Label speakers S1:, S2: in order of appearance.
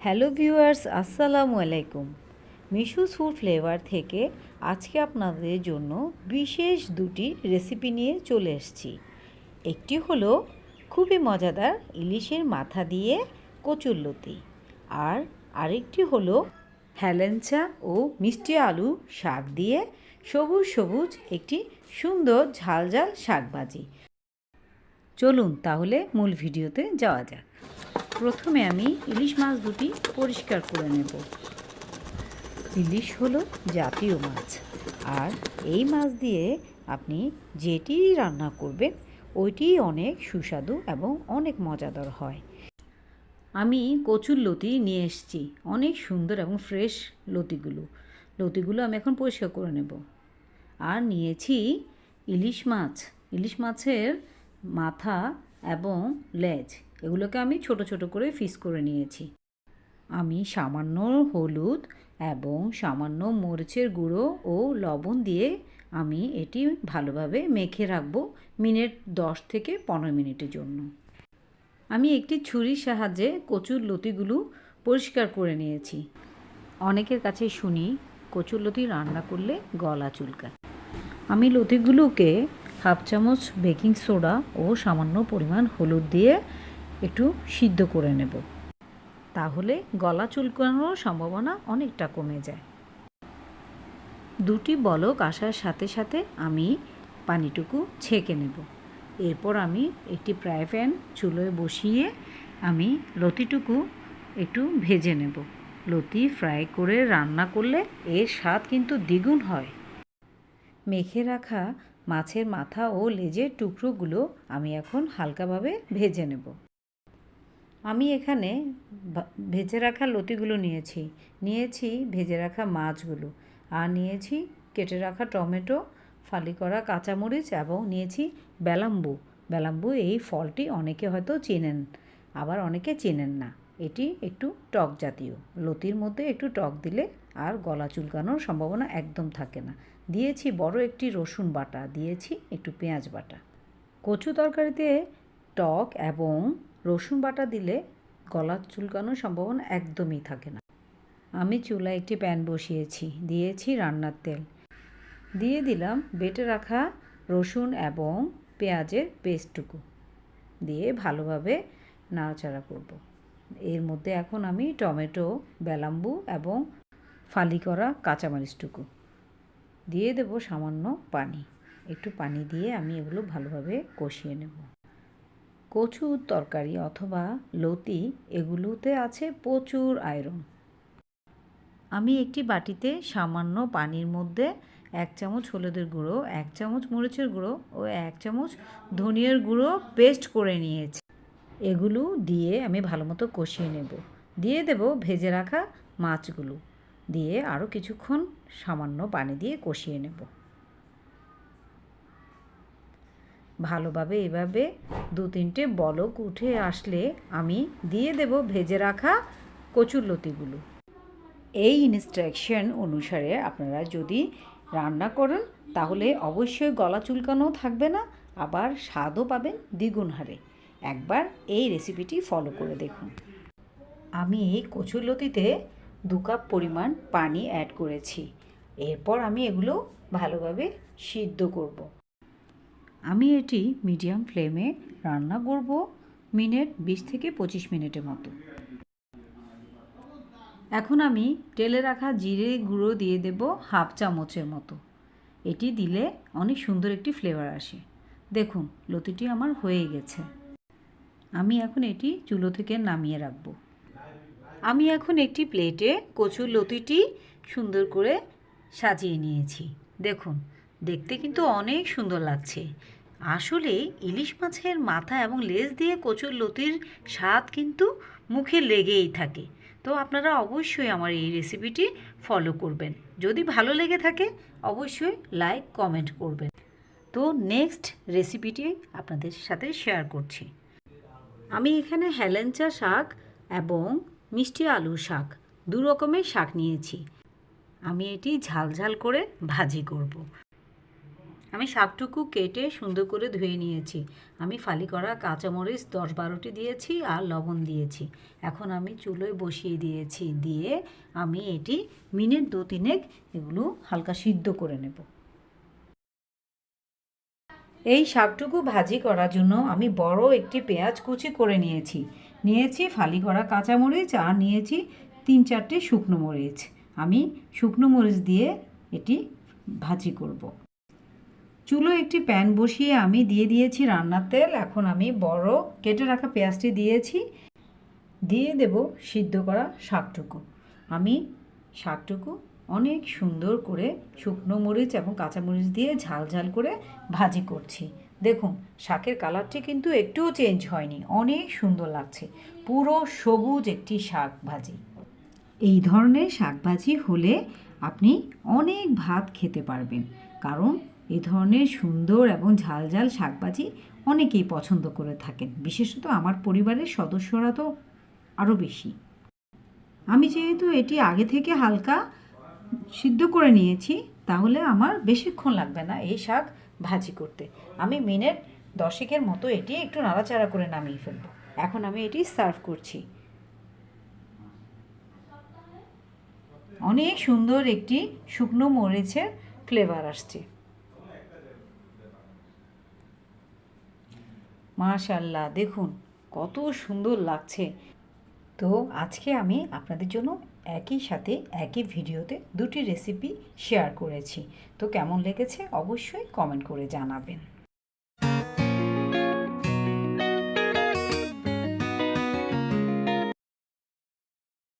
S1: Hello viewers, আসসালামু আলাইকুম। মিশুস food flavour থেকে আজকে আপনাদের জন্য বিশেষ দুটি রেসিপি নিয়ে চলে এসেছি। একটি হলো খুবই মজাদার ইলিশের মাথা দিয়ে কচুরলতি আর আরেকটি হলো হ্যালেঞ্চা ও মিষ্টি আলু শাক দিয়ে সবুজ সবুজ একটি সুন্দর ঝাল ঝাল শাকভাজি চলুন তাহলে মূল ভিডিওতে যাওয়া যাক। প্রথমে আমি ইলিশ মাছ দুটি পরিষ্কার করে নেব। ইলিশ হলো জাতীয় মাছ, আর এই মাছ দিয়ে আপনি যেটি রান্না করবেন ওইটিই অনেক সুস্বাদু এবং অনেক মজাদার হয়। আমি কচুর লতি নিয়ে এসেছি, অনেক সুন্দর এবং ফ্রেশ লতিগুলো। লতিগুলো আমি এখন পরিষ্কার করে নেব। আর নিয়েছি ইলিশ মাছ। ইলিশ মাছের মাথা এবং লেজ, এগুলোকে আমি ছোট ছোট করে ফিস করে নিয়েছি। আমি সামান্য হলুদ এবং সামান্য মরিচের গুঁড়ো ও লবণ দিয়ে আমি এটি ভালোভাবে মেখে রাখব মিনিট দশ থেকে পনেরো মিনিটের জন্য। আমি একটি ছুরির সাহায্যে কচুর লতিগুলো পরিষ্কার করে নিয়েছি। অনেকের কাছে শুনি, কচুর লতি রান্না করলে গলা চুলকায়। আমি লতিগুলোকে হাফ চামচ বেকিং সোডা ও সামান্য পরিমাণ হলুদ দিয়ে একটু সিদ্ধ করে নেব। তাহলে গলা চুলকানোর সম্ভাবনা অনেকটা কমে যায়। দুটি বলক আসার সাথে সাথে আমি পানিটুকু ছেঁকে নেব। এরপর আমি একটি ফ্রাই প্যান চুলোয় বসিয়ে আমি লতিটুকু একটু ভেজে নেব। লতি ফ্রাই করে রান্না করলে এর স্বাদ কিন্তু দ্বিগুণ হয়। মেখে রাখা মাছের মাথা ও লেজের টুকরোগুলো আমি এখন হালকাভাবে ভেজে নেব। আমি এখানে ভেজে রাখা লতিগুলো নিয়েছি। নিয়েছি ভেজে রাখা মাছগুলো আর নিয়েছি কেটে রাখা টমেটো, ফালি করা কাঁচামরিচ এবং নিয়েছি বেলাম্বু। বেলাম্বু এই ফলটি অনেকে হয়তো চেনেন, আবার অনেকে চেনেন না। এটি একটু টক জাতীয়। লতির মধ্যে একটু টক দিলে আর গলা চুলকানোর সম্ভাবনা একদম থাকে না। দিয়েছি বড় একটি রসুন বাটা, দিয়েছি একটু পেঁয়াজ বাটা। কচু তরকারিতে টক এবং রসুন বাটা দিলে গলা চুলকানোর সম্ভাবনা একদমই থাকে না। আমি চুলায় একটি প্যান বসিয়েছি, দিয়েছি রান্নার তেল। দিয়ে দিলাম বেটে রাখা রসুন এবং পেঁয়াজের পেস্টটুকু। দিয়ে ভালোভাবে নাড়াচাড়া করব। এর মধ্যে এখন আমি টমেটো, বেলাম্বু এবং ফালি করা কাঁচামরিচটুকু দিয়ে দেব সামান্য পানি। একটু পানি দিয়ে আমি এগুলো ভালোভাবে কষিয়ে নেব। কচুর তরকারি অথবা লতি এগুলোতে আছে প্রচুর আয়রন। আমি একটি বাটিতে সামান্য পানির মধ্যে এক চামচ হলুদের গুঁড়ো, এক চামচ মরিচের গুঁড়ো ও এক চামচ ধনিয়ার গুঁড়ো পেস্ট করে নিয়েছি। এগুলো দিয়ে আমি ভালো মতো কষিয়ে নেব। দিয়ে দেব ভেজে রাখা মাছগুলো। দিয়ে আরও কিছুক্ষণ সামান্য পানি দিয়ে কষিয়ে নেব। ভালোভাবে এভাবে দু তিনটে বলক উঠে আসলে আমি দিয়ে দেব ভেজে রাখা কচুর লতিগুলো। এই ইনস্ট্রাকশন অনুসারে আপনারা যদি রান্না করেন, তাহলে অবশ্যই গলা চুলকানো থাকবে না, আবার স্বাদও পাবেন দ্বিগুণ হারে। একবার এই রেসিপিটি ফলো করে দেখুন। আমি এই কচুরলতিতে দু কাপ পরিমাণ পানি অ্যাড করেছি। এরপর আমি এগুলো ভালোভাবে সিদ্ধ করব। আমি এটি মিডিয়াম ফ্লেমে রান্না করব মিনিট বিশ থেকে পঁচিশ মিনিটের মতো। এখন আমি তেলে রাখা জিরে গুঁড়ো দিয়ে দেব হাফ চামচের মতো। এটি দিলে অনেক সুন্দর একটি ফ্লেভার আসে। দেখুন, লতিটি আমার হয়ে গেছে। আমি এখন এটি চুলো থেকে নামিয়ে রাখব। আমি এখন একটি প্লেটে কচুর লতিটি সুন্দর করে সাজিয়ে নিয়েছি। দেখুন, দেখতে কিন্তু অনেক সুন্দর লাগছে। আসলে ইলিশ মাছের মাথা এবং লেজ দিয়ে কচুর লতির স্বাদ কিন্তু মুখে লেগেই থাকে। তো আপনারা অবশ্যই আমার এই রেসিপিটি ফলো করবেন। যদি ভালো লেগে থাকে, অবশ্যই লাইক, কমেন্ট করবেন। তো নেক্সট রেসিপিটি আপনাদের সাথে শেয়ার করছি। আমি এখানে হেলেঞ্চা শাক এবং মিষ্টি আলু শাক, দু রকমের শাক নিয়েছি। আমি এটি ঝাল ঝাল করে ভাজি করব। আমি শাকটুকু কেটে সুন্দর করে ধুয়ে নিয়েছি। আমি ফালি করা কাঁচামরিচ দশ বারোটি দিয়েছি আর লবণ দিয়েছি। এখন আমি চুলোয় বসিয়ে দিয়েছি। দিয়ে আমি এটি মিনিট দু তিনেক এগুলো হালকা সিদ্ধ করে নেব। এই শাকটুকু ভাজি করার জন্য আমি বড় একটি পেঁয়াজ কুচি করে নিয়েছি। নিয়েছি ফালি করা কাঁচামরিচ আর নিয়েছি তিন চারটে শুকনো মরিচ। আমি শুকনো মরিচ দিয়ে এটি ভাজি করব। চুলো একটি প্যান বসিয়ে আমি দিয়ে দিয়েছি রান্নার তেল। এখন আমি বড় কেটে রাখা পেঁয়াজটি দিয়েছি। দিয়ে দেব সিদ্ধ করা শাকটুকু। আমি শাকটুকু অনেক সুন্দর করে শুকনো মরিচ এবং কাঁচামরিচ দিয়ে ঝাল ঝাল করে ভাজি করছি। দেখুন, শাকের কালারটি কিন্তু একটুও চেঞ্জ হয়নি। অনেক সুন্দর লাগছে। পুরো সবুজ একটি শাক ভাজি এই ধরনের শাকভাজি হলে আপনি অনেক ভাত খেতে পারবেন। কারণ এই ধরনের সুন্দর এবং ঝাল ঝাল শাকভাজি অনেকেই পছন্দ করে থাকেন। বিশেষত আমার পরিবারের সদস্যরা তো আরও বেশি। আমি যেহেতু এটি আগে থেকে হালকা সিদ্ধ করে নিয়েছি, তাহলে আমার বেশিক্ষণ লাগবে না। এই শাক ভাজি করতে। আমি মিনিট দশেকের মতো এটি একটু নাড়াচাড়া করে নামিয়ে ফেলব। এখন আমি এটি সার্ভ করছি। অনেক সুন্দর একটি শুকনো মরিচের ফ্লেভার আসছে। মাশাল্লাহ দেখুন, কত সুন্দর লাগছে। তো আজকে আমি আপনাদের জন্য একই সাথে একই ভিডিওতে দুটি রেসিপি শেয়ার করেছি। তো কেমন লেগেছে? অবশ্যই কমেন্ট করে জানাবেন।